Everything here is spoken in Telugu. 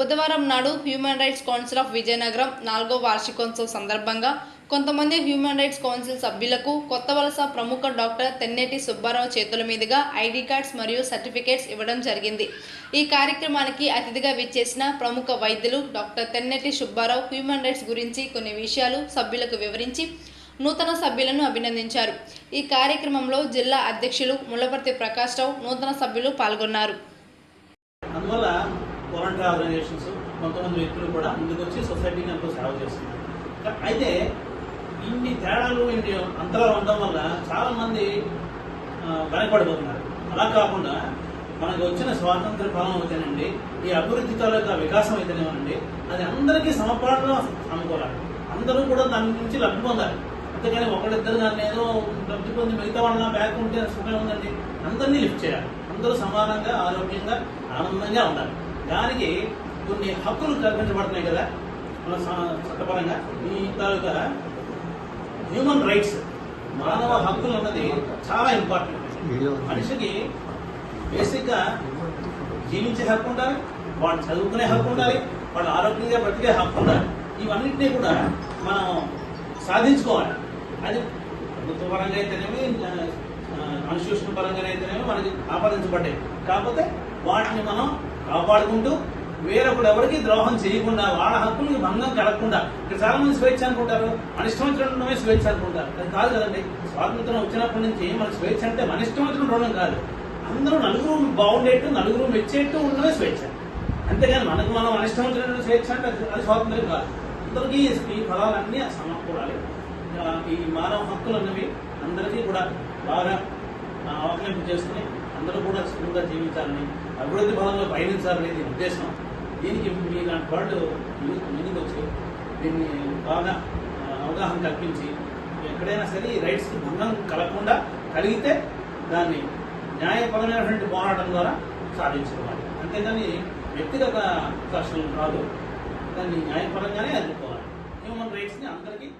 బుధవారం నాడు human rights council of Vizianagaram నాలుగో వార్షికోత్సవ సందర్భంగా కొంతమంది హ్యూమన్ రైట్స్ కౌన్సిల్ సభ్యులకు కొత్త వలస ప్రముఖ డాక్టర్ తెన్నేటి సుబ్బారావు చేతుల మీదుగా ఐడి కార్డ్స్ మరియు సర్టిఫికేట్స్ ఇవ్వడం జరిగింది. ఈ కార్యక్రమానికి అతిథిగా విచ్చేసిన ప్రముఖ వైద్యులు doctor Tenneti Subbarao human rights గురించి కొన్ని విషయాలు సభ్యులకు వివరించి నూతన సభ్యులను అభినందించారు. ఈ కార్యక్రమంలో జిల్లా అధ్యక్షులు ములపర్తి ప్రకాష్ రావు నూతన సభ్యులు పాల్గొన్నారు. అందువల్ల వాలంటీర్ ఆర్గనైజేషన్స్ కొంతమంది వ్యక్తులు కూడా ముందుకొచ్చి సొసైటీని ఎంతో సేవ చేస్తున్నారు. అయితే ఇన్ని తేడాలు ఇన్ని అంతరాలు ఉండడం వల్ల చాలామంది వెనకబడిపోతున్నారు. అలా కాకుండా మనకు వచ్చిన స్వాతంత్ర కాలం అయితేనండి ఈ అభివృద్ధి తాలూకా వికాసం అయితేనేమనండి అది అందరికీ సమపాలలో అనుకోవాలి అందరూ కూడా దాని నుంచి లబ్ధి పొందాలి. అంతేకాని ఒకరిద్దరు దాన్ని ఏదో లబ్ధి పొంది మిగతా వాళ్ళ బ్యాక్ ఉంటే సుఖం ఉందండి. అందరినీ లిఫ్ట్ చేయాలి. అందరూ సమానంగా ఆరోగ్యంగా ఆనందంగా ఉండాలి. దానికి కొన్ని హక్కులు కల్పించబడుతున్నాయి కదా మన చట్టపరంగా. ఈ తాలూకా హ్యూమన్ రైట్స్ మానవ హక్కులు అన్నది చాలా ఇంపార్టెంట్ మనిషికి బేసిక్గా జీవించే హక్కు ఉండాలి వాడు చదువుకునే హక్కు ఉండాలి వాడు ఆరోగ్యంగా బ్రతికే హక్కు ఉండాలి. ఇవన్నింటినీ కూడా మనం సాధించుకోవాలి. అది ప్రభుత్వ పరంగా అయితేనేమి కాన్స్టిట్యూషన్ పరంగా అయితేనేమి మనకి ఆపాదించబడ్డాయి. కాకపోతే వాటిని మనం కాపాడుకుంటూ వేరొకడు ఎవరికి ద్రోహం చేయకుండా వాళ్ళ హక్కులకి భంగం కలగకుండా ఇక్కడ చాలా మంది స్వేచ్ఛ అనుకుంటారు. మన ఇష్టం వచ్చినట్టుమే స్వేచ్ఛ అనుకుంటారు. అది కాదు కదండి. స్వాతంత్రం వచ్చినప్పటి నుంచి మన స్వేచ్ఛ అంటే మన ఇష్టం వచ్చినట్టు కాదు. అందరూ నలుగురు బాగుండేట్టు నలుగురు మెచ్చేట్టు ఉండడమే స్వేచ్ఛ. అంతేగాని మనకు మనం మన ఇష్టం వచ్చినట్టు స్వేచ్ఛ అంటే అది- స్వాతంత్రం కాదు. అందరికీ ఈ ఫలాలన్నీ సమకూడాలి ఈ మానవ హక్కులు అన్నవి అందరికీ కూడా బాగా అవకలింపు చేసుకుని అందరూ కూడా సుఖంగా జీవించాలని అభివృద్ధి బలంలో పయనించాలనేది దీని ఉద్దేశం. దీనికి మీ లాంటి వాళ్ళు ముందు- ముందుకు వచ్చి దీన్ని బాగా అవగాహన కల్పించి ఎక్కడైనా సరే ఈ రైట్స్కి భంగం కలగకుండా కలిగితే దాన్ని న్యాయపరమైనటువంటి పోరాటం ద్వారా సాధించుకోవాలి. అంతేగాని వ్యక్తిగత కష్టం కాదు దాన్ని న్యాయపరంగానే ఎదుర్కోవాలి. హ్యూమన్ రైట్స్ని అందరికీ